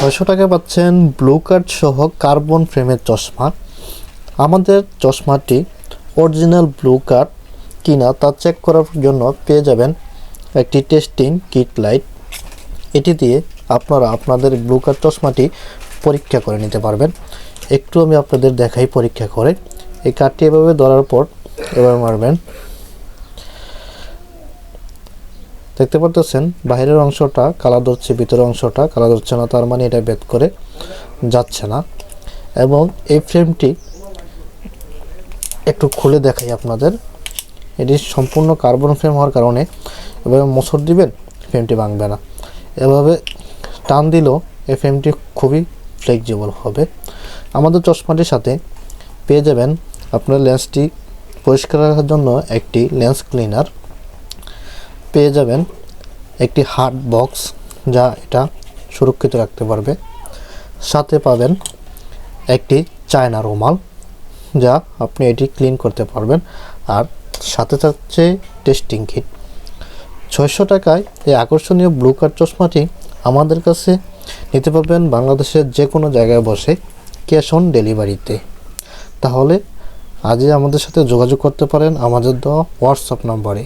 ছয়শো টাকা পাচ্ছেন ব্লু কার্ড সহ কার্বন ফ্রেমের চশমা। আমাদের চশমাটি অরিজিনাল ব্লু কার্ড কিনা তা চেক করার জন্য পেয়ে যাবেন একটি টেস্টিং কিট লাইট এটি দিয়ে আপনারা আপনাদের ব্লু কার্ড চশমাটি পরীক্ষা করে নিতে পারবেন। একটু আমি আপনাদের দেখাই পরীক্ষা করে। এই কার্ডটি এভাবে ধরার পর এবার মারবেন। দেখতে পারতেছেন বাইরের অংশটা কালা ধরছে, ভিতরের অংশটা কালা ধরছে না, তার মানে এটা বেদ করে যাচ্ছে না। এবং এই ফ্রেমটি একটু খুলে দেখাই আপনাদের। এটি সম্পূর্ণ কার্বন ফ্রেম হওয়ার কারণে এভাবে মোচড় দিবেন, ফ্রেমটি ভাঙবে না। এভাবে টান দিলেও এই ফ্রেমটি খুবই ফ্লেক্সিবল হবে। আমাদের চশমাটির সাথে পেয়ে যাবেন আপনার লেন্সটি পরিষ্কার রাখার জন্য একটি লেন্স ক্লিনার পেয়ে যাবেন একটি হার্ড বক্স যা এটা সুরক্ষিত রাখতে পারবে। সাথে পাবেন একটি চায়না রুমাল যা আপনি এটি ক্লিন করতে পারবেন। আর সাথে থাকছে টেস্টিং কিট ছয়শো টাকায় এই আকর্ষণীয় ব্লু কার্ড চশমাটি আমাদের কাছে নিতে পারবেন বাংলাদেশের যে কোনো জায়গায় বসে ক্যাশ অন ডেলিভারিতে তাহলে আজই আমাদের সাথে যোগাযোগ করতে পারেন। আমাদের দেওয়া হোয়াটসঅ্যাপ নম্বরে।